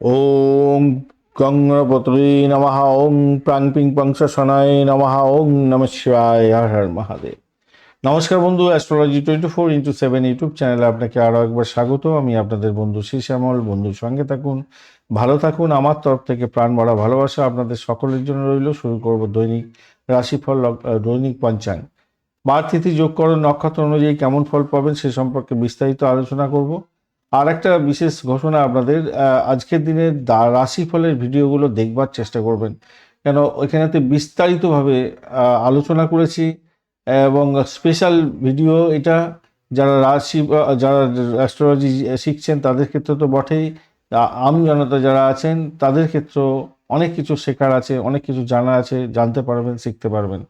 ওং গঙ্গপত্রী নমঃ ওং প্রাং পিং পংসাসনায় নমঃ ওং নম শিবায়, হর হর মহাদেব। নমস্কার বন্ধু astrology twenty four into seven YouTube চ্যানেলে আপনাকে আরও একবার স্বাগত। আমি আপনাদের বন্ধু শ্যামল বন্ধুর সঙ্গে থাকুন, ভালো থাকুন। আমার তরফ থেকে প্রাণ ভরা ভালোবাসা আপনাদের সকলের জন্য রইল। শুরু করব দৈনিক রাশিফল দৈনিক পঞ্চাঙ্গ। বার তিথি যোগকরণ নক্ষত্র অনুযায়ী কেমন ফল পাবেন সে সম্পর্কে বিস্তারিত আলোচনা করব। আর একটা বিশেষ ঘোষণা আপনাদের আজকের দিনের রাশিফলের ভিডিওগুলো দেখবার চেষ্টা করবেন। কেন, ওইখানেতে বিস্তারিতভাবে আলোচনা করেছি এবং স্পেশাল ভিডিও এটা যারা রাশি যারা অ্যাস্ট্রোলজি শিখছেন তাদের ক্ষেত্রে তো বটেই। আম জনতা যারা আছেন তাদের ক্ষেত্রেও অনেক কিছু শেখার আছে, অনেক কিছু জানা আছে, জানতে পারবেন, শিখতে পারবেন।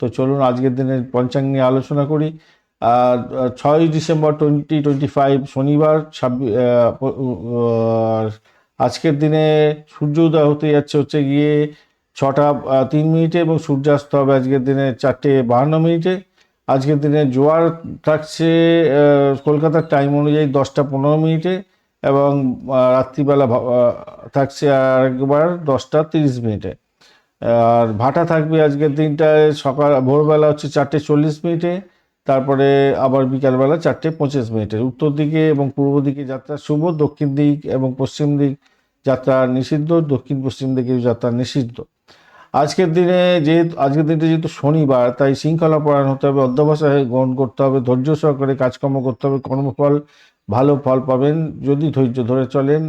তো চলুন আজকের দিনের পঞ্চাঙ্গ নিয়ে আলোচনা করি। আর ছয় ডিসেম্বর টোয়েন্টি টোয়েন্টি ফাইভ শনিবার ছাব্বিশ আজকের দিনে সূর্য উদয় হতে যাচ্ছে হচ্ছে গিয়ে ছটা তিন মিনিটে এবং সূর্যাস্ত হবে আজকের দিনে চারটে বাহান্ন মিনিটে। আজকের দিনে জোয়ার থাকছে কলকাতার টাইম অনুযায়ী দশটা পনেরো মিনিটে এবং রাত্রিবেলা থাকছে আর একবার দশটা তিরিশ মিনিটে। আর ভাটা থাকবে আজকের দিনটায় সকাল, ভোরবেলা হচ্ছে চারটে চল্লিশ মিনিটে। তারপরে আবার বিকালবেলা চারটে পঁচিশ মিনিটে উত্তর দিকে এবং পূর্ব দিকে যাত্রা শুভ, দক্ষিণ দিক এবং পশ্চিম দিক যাত্রা নিষিদ্ধ, দক্ষিণ পশ্চিম দিকে যাত্রা নিষিদ্ধ। আজকের দিনে যেহেতু, আজকের দিনটা যেহেতু শনিবার, তাই শৃঙ্খলা পরায়ণ হতে হবে, অধ্যবসায় গ্রহণ করতে হবে, ধৈর্য সহকারে কাজকর্ম করতে হবে, কর্মফল, ভালো ফল পাবেন, যদি ধৈর্য ধরে চলেন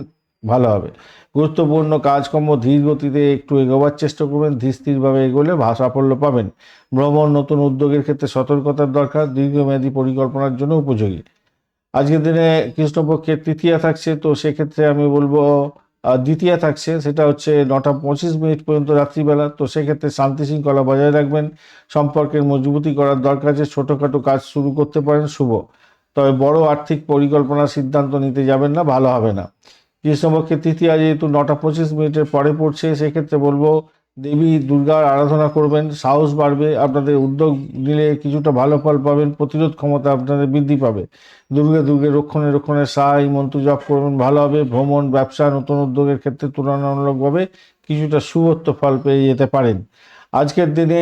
ভালো হবে। গুরুত্বপূর্ণ কাজকর্ম ধীর গতিতে একটু এগোবার চেষ্টা করবেন, ধীর স্থিরভাবে এগোলে সাফল্য পাবেন। ভ্রমণ, নতুন উদ্যোগের ক্ষেত্রে সতর্কতার দরকার, দীর্ঘমেয়াদী পরিকল্পনার জন্য উপযোগী। আজকের দিনে কৃষ্ণপক্ষের তৃতীয়া থাকছে, তো সেক্ষেত্রে আমি বলব দ্বিতীয়া থাকছে, সেটা হচ্ছে নটা পঁচিশ মিনিট পর্যন্ত রাত্রিবেলা, তো সেক্ষেত্রে শান্তি শৃঙ্খলা বজায় রাখবেন। সম্পর্কের মজবুতি করার দরকার আছে, ছোটোখাটো কাজ শুরু করতে পারেন, শুভ। তবে বড় আর্থিক পরিকল্পনার সিদ্ধান্ত নিতে যাবেন না, ভালো হবে না। কৃষ্ণপক্ষে তৃতীয়া যেহেতু নটা পঁচিশ মিনিটের পরে পড়ছে, সেক্ষেত্রে বলব দেবী দুর্গার আরাধনা করবেন, সাহস বাড়বে, আপনাদের উদ্যোগ নিলে কিছুটা ভালো ফল পাবেন, প্রতিরোধ ক্ষমতা আপনাদের বৃদ্ধি পাবে। দুর্গে দুর্গে রক্ষণে রক্ষণে সাহাই মন্ত্র জপ করবেন, ভালো হবে, ভ্রমণ, ব্যবসা, নতুন উদ্যোগের ক্ষেত্রে তুলনামূলকভাবে কিছুটা শুভত্ব ফল পেয়ে যেতে পারেন। আজকের দিনে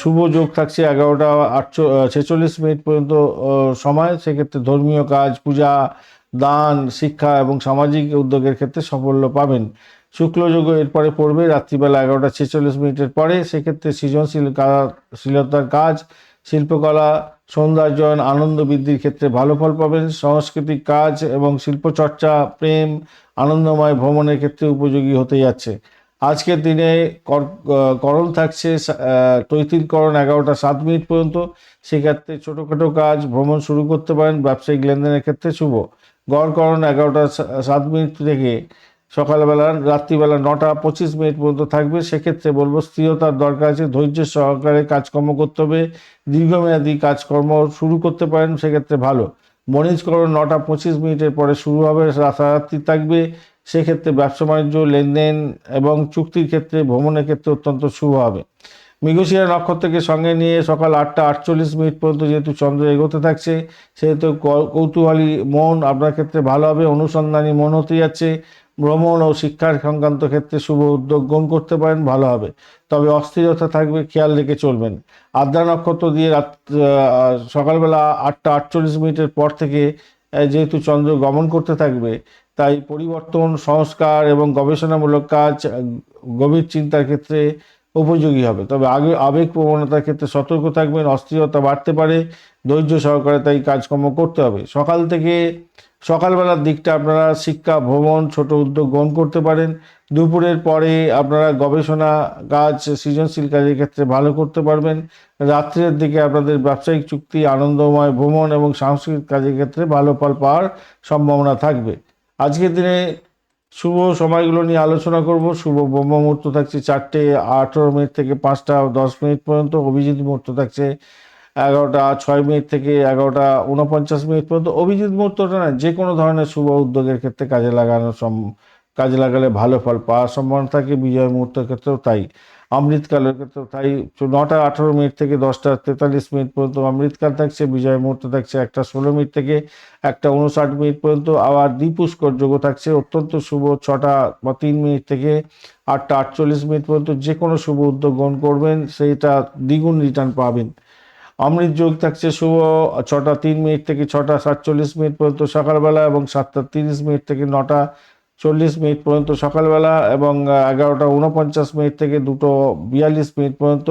শুভ যোগ থাকছে এগারোটা আটশো ছেচল্লিশ মিনিট পর্যন্ত সময়, সেক্ষেত্রে ধর্মীয় কাজ, পূজা দান, শিক্ষা এবং সামাজিক উদ্যোগের ক্ষেত্রে সাফল্য পাবেন। শুক্লযোগ এরপরে পড়বে, রাত্রিবেলা এগারোটা ছেচল্লিশ মিনিটের পরে। সেক্ষেত্রে সৃজনশীল শীলতার কাজ, শিল্পকলা সৌন্দর্যন আনন্দ বৃদ্ধির ক্ষেত্রে ভালো ফল পাবেন। সাংস্কৃতিক কাজ এবং শিল্পচর্চা প্রেম, আনন্দময় ভ্রমণের ক্ষেত্রে উপযোগী হতে যাচ্ছে। আজকের দিনে করণ থাকছে তৈতিলকরণ এগারোটা সাত মিনিট পর্যন্ত। সেক্ষেত্রে ছোটোখাটো কাজ, ভ্রমণ শুরু করতে পারেন। ব্যবসায়িক লেনদেনের ক্ষেত্রে শুভ। গড়করণ এগারোটা সা- সাত মিনিট থেকে সকালবেলা, রাত্রিবেলা নটা পঁচিশ মিনিট পর্যন্ত থাকবে। সেক্ষেত্রে বলব স্থিরতার দরকার আছে, ধৈর্য সহকারে কাজকর্ম করতে হবে। দীর্ঘমেয়াদী কাজকর্ম শুরু করতে পারেন, সেক্ষেত্রে ভালো। বণিজকরণ নটা পঁচিশ মিনিটের পরে শুরু হবে রাতারাত্রি থাকবে। সেক্ষেত্রে ব্যবসা বাণিজ্য, লেনদেন এবং চুক্তির ক্ষেত্রে ভ্রমণের ক্ষেত্রে অত্যন্ত শুভ হবে। মৃগশিরা নক্ষত্রকে সঙ্গে নিয়ে সকাল আটটা আটচল্লিশ মিনিট পর্যন্ত যেহেতু চন্দ্র এগোতে থাকছে, সেহেতু কৌতূহলী মন আপনার ক্ষেত্রে ভালো হবে, অনুসন্ধানী মন হতে যাচ্ছে, ভ্রমণ ও শিক্ষার সংক্রান্ত ক্ষেত্রে শুভ উদ্যোগ গ্রহণ করতে পারেন, ভালো হবে। তবে অস্থিরতা থাকবে, খেয়াল রেখে চলবেন। আদ্রা নক্ষত্র দিয়ে রাত সকালবেলা আটটা আটচল্লিশ মিনিটের পর থেকে যেহেতু চন্দ্র গমন করতে থাকবে, তাই পরিবর্তন, সংস্কার এবং গবেষণামূলক কাজ গভীর চিন্তার ক্ষেত্রে উপযোগী হবে। তবে আগে আবেগ প্রবণতার ক্ষেত্রে সতর্ক থাকবেন, অস্থিরতা বাড়তে পারে, ধৈর্য সহকারে তাই কাজকর্ম করতে হবে। সকাল থেকে সকালবেলার দিকটা আপনারা শিক্ষা, ভ্রমণ, ছোট উদ্যোগ গ্রহণ করতে পারেন। দুপুরের পরে আপনারা গবেষণা কাজ সৃজনশীল কাজের ক্ষেত্রে ভালো করতে পারবেন। রাত্রের দিকে আপনাদের ব্যবসায়িক চুক্তি, আনন্দময় ভ্রমণ এবং সাংস্কৃতিক কাজের ক্ষেত্রে ভালো ফল পাওয়ার সম্ভাবনা থাকবে। আজকের দিনে শুভ সময়গুলো নিয়ে আলোচনা করব। শুভ ব্রহ্ম মুহূর্ত থাকছে চারটে আঠেরো মিনিট থেকে পাঁচটা দশ মিনিট পর্যন্ত। অভিজিৎ মুহূর্ত থাকছে এগারোটা ছয় মিনিট থেকে এগারোটা উনপঞ্চাশ মিনিট পর্যন্ত। অভিজিৎ মুহূর্তটা না, যে কোনো ধরনের শুভ উদ্যোগের ক্ষেত্রে কাজে লাগানো কাজে লাগালে ভালো ফল পাওয়ার সম্ভাবনা থাকে, বিজয় মুহূর্তের ক্ষেত্রেও তাই। অমৃতকালের ক্ষেত্রেও তাই। নটা আঠেরো মিনিট থেকে দশটা তেতাল্লিশ মিনিট পর্যন্ত অমৃতকাল থাকছে, বিজয় মুহূর্ত থাকছে একটা ষোলো মিনিট থেকে একটা উনষাট মিনিট পর্যন্ত। আবার দ্বীপুষ্কর যোগ থাকছে, অত্যন্ত শুভ ছটা বা তিন মিনিট থেকে আটটা আটচল্লিশ মিনিট পর্যন্ত যে কোনো শুভ উদ্যোগ গ্রহণ করবেন, সেইটা দ্বিগুণ রিটার্ন পাবেন। অমৃত যোগ থাকছে শুভ ছটা তিন মিনিট থেকে ছটা সাতচল্লিশ মিনিট পর্যন্ত সকালবেলা এবং সাতটা তিরিশ মিনিট থেকে নটা চল্লিশ মিনিট পর্যন্ত সকালবেলা এবং এগারোটা উনপঞ্চাশ মিনিট থেকে দুটো বিয়াল্লিশ মিনিট পর্যন্ত,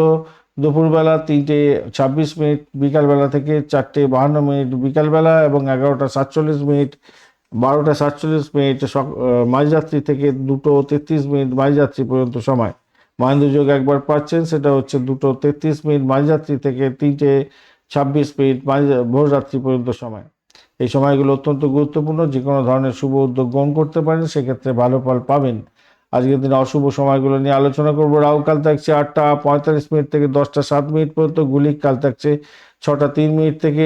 দুপুরবেলা তিনটে ছাব্বিশ মিনিট, বিকালবেলা থেকে চারটে বাহান্ন মিনিট বিকালবেলা এবং এগারোটা সাতচল্লিশ মিনিট, বারোটা সাতচল্লিশ মিনিট মাঝরাত্রি থেকে দুটো তেত্রিশ মিনিট মাঝরাত্রি পর্যন্ত সময়। মহেন্দ্র যোগ একবার পাচ্ছেন, সেটা হচ্ছে দুটো তেত্রিশ মিনিট মাঝরাত্রি থেকে তিনটে ছাব্বিশ মিনিট মাঝ, ভোররাত্রি পর্যন্ত সময়। এই সময়গুলো অত্যন্ত গুরুত্বপূর্ণ যে কোনো ধরনের শুভ উদ্যোগ গ্রহণ করতে পারেন, সেক্ষেত্রে ভালো ফল পাবেন। আজকের দিনে অশুভ সময়গুলো নিয়ে আলোচনা করব। রাহুকাল থাকছে আটটা পঁয়তাল্লিশ মিনিট থেকে দশটা সাত মিনিট পর্যন্ত, গুলিক কাল থাকছে ছটা তিন মিনিট থেকে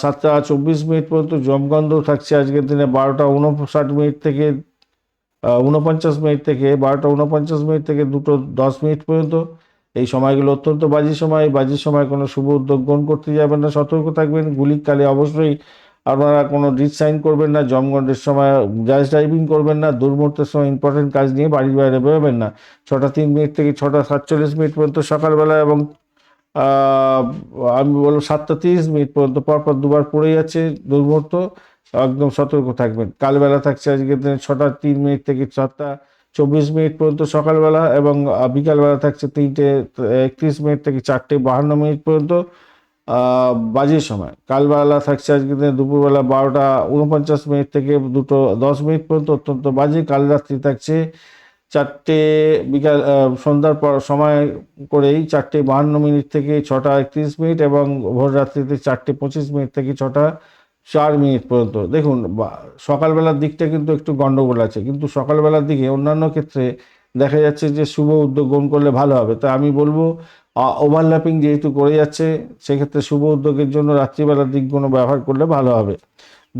সাতটা চব্বিশ মিনিট পর্যন্ত জমগন্ধ থাকছে আজকের দিনে বারোটা উনষাট মিনিট থেকে উনপঞ্চাশ মিনিট থেকে, বারোটা উনপঞ্চাশ মিনিট থেকে দুটো দশ মিনিট পর্যন্ত। এই সময়গুলো অত্যন্ত বাজি সময়। বাজি সময় কোনো শুভ উদ্যোগ গ্রহণ করতে যাবেন না। সতর্ক থাকবেন। গুলির কালে অবশ্যই আপনারা কোনো ডিট সাইন করবেন না জমগণ্ডের সময় গ্যাস ড্রাইভিং করবেন না, দুর্মুহূর্তের সময় ইম্পর্টেন্ট কাজ নিয়ে বাড়ির বাইরে বেরোবেন না। ছটা তিন মিনিট থেকে ছটা সাতচল্লিশ মিনিট পর্যন্ত সকালবেলা এবং আমি বলব সাতটা তিরিশ মিনিট পর্যন্ত পরপর দুবার পড়ে যাচ্ছে দুর্মুহূর্ত, একদম সতর্ক থাকবেন। কালবেলা থাকছে আজকের দিনে ছটা তিন মিনিট থেকে চারটা চব্বিশ মিনিট পর্যন্ত সকালবেলা এবং বিকালবেলা থাকছে তিনটে একত্রিশ মিনিট থেকে চারটে বাহান্ন মিনিট পর্যন্ত বাজের সময়। কালবেলা থাকছে আজকে দুপুরবেলা বারোটা উনপঞ্চাশ মিনিট থেকে দুটো দশ মিনিট পর্যন্ত অত্যন্ত বাজে। কাল রাত্রি থাকছে চারটে বিকাল সন্ধ্যার পর সময় করেই চারটে বাহান্ন মিনিট থেকে ছটা একত্রিশ মিনিট এবং ভোর রাত্রিতে চারটে পঁচিশ মিনিট থেকে ছটা চার মিনিট পর্যন্ত। দেখুন সকালবেলার দিকটা কিন্তু একটু গণ্ডগোল আছে। কিন্তু সকালবেলার দিকে অন্যান্য ক্ষেত্রে দেখা যাচ্ছে যে শুভ উদ্যোগ গ্রহণ করলে ভালো হবে। তা আমি বলব ওভারল্যাপিং যেহেতু করে যাচ্ছে, সেক্ষেত্রে শুভ উদ্যোগের জন্য রাত্রিবেলার দিকগুলো ব্যবহার করলে ভালো হবে।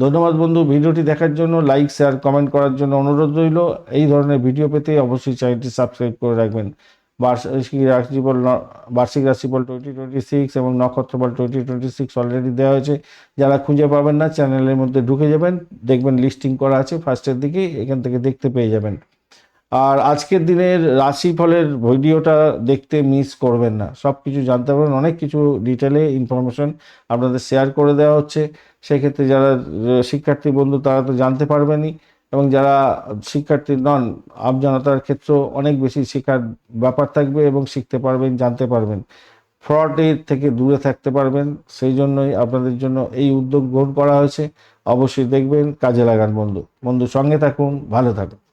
ধন্যবাদ বন্ধু, ভিডিওটি দেখার জন্য লাইক, শেয়ার, কমেন্ট করার জন্য অনুরোধ রইল। এই ধরনের ভিডিও পেতে অবশ্যই চ্যানেলটি সাবস্ক্রাইব করে রাখবেন। বার্ষিক রাশিফল বার্ষিক রাশিফল টোয়েন্টি টোয়েন্টি সিক্স এবং নক্ষত্রফল টোয়েন্টি টোয়েন্টি সিক্স অলরেডি দেওয়া হয়েছে। যারা খুঁজে পাবেন না, চ্যানেলের মধ্যে ঢুকে যাবেন, দেখবেন লিস্টিং করা আছে ফার্স্টের দিকে এখান থেকে দেখতে পেয়ে যাবেন। আর আজকের দিনের রাশিফলের ভিডিওটা দেখতে মিস করবেন না। সব কিছু জানতে পারবেন, অনেক কিছু ডিটেলে ইনফরমেশন আপনাদের শেয়ার করে দেওয়া হচ্ছে। সেক্ষেত্রে যারা শিক্ষার্থী বন্ধু, তারা তো জানতে পারবেনই এবং যারা শিক্ষার্থী নন, আমজনতার ক্ষেত্রেও অনেক বেশি শেখার ব্যাপার থাকবে এবং শিখতে পারবেন, জানতে পারবেন। ফ্রডের থেকে দূরে থাকতে পারবেন, সেই জন্যই আপনাদের জন্য এই উদ্যোগ গ্রহণ করা হয়েছে। অবশ্যই দেখবেন, কাজে লাগান বন্ধু। বন্ধু সঙ্গে থাকুন, ভালো থাকুন।